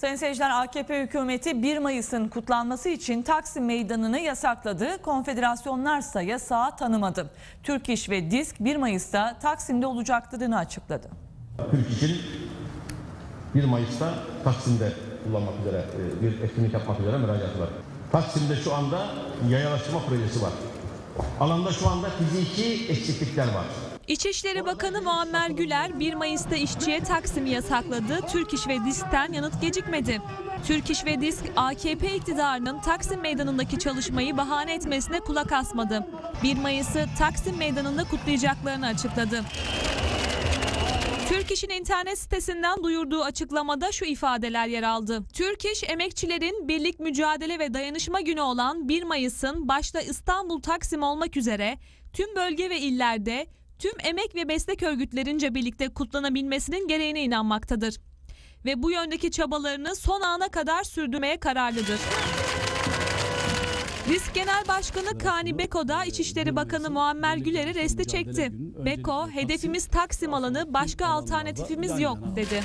Sayın seyirciler AKP hükümeti 1 Mayıs'ın kutlanması için Taksim Meydanı'nı yasakladı. Konfederasyonlarsa yasağı tanımadı. Türk İş ve Disk 1 Mayıs'ta Taksim'de olacaklarını açıkladı. Türk için 1 Mayıs'ta Taksim'de kullanmak üzere e, bir etkinlik yapmak üzere müracaatı var. Taksim'de şu anda yayalaştırma projesi var. Alanda şu anda fiziki eksiklikler var. İçişleri Bakanı Muammer Güler 1 Mayıs'ta işçiye Taksim'i yasakladı. Türk İş ve Disk'ten yanıt gecikmedi. Türk İş ve Disk AKP iktidarının Taksim Meydanı'ndaki çalışmayı bahane etmesine kulak asmadı. 1 Mayıs'ı Taksim Meydanı'nda kutlayacaklarını açıkladı. Türk İş'in internet sitesinden duyurduğu açıklamada şu ifadeler yer aldı. Türk İş, emekçilerin birlik mücadele ve dayanışma günü olan 1 Mayıs'ın başta İstanbul Taksim olmak üzere tüm bölge ve illerde tüm emek ve meslek örgütlerince birlikte kutlanabilmesinin gereğine inanmaktadır. Ve bu yöndeki çabalarını son ana kadar sürdürmeye kararlıdır. Risk Genel Başkanı Kani Beko da İçişleri Bakanı Muammer Güler'e resti çekti. Beko, hedefimiz Taksim alanı, başka alternatifimiz yok dedi.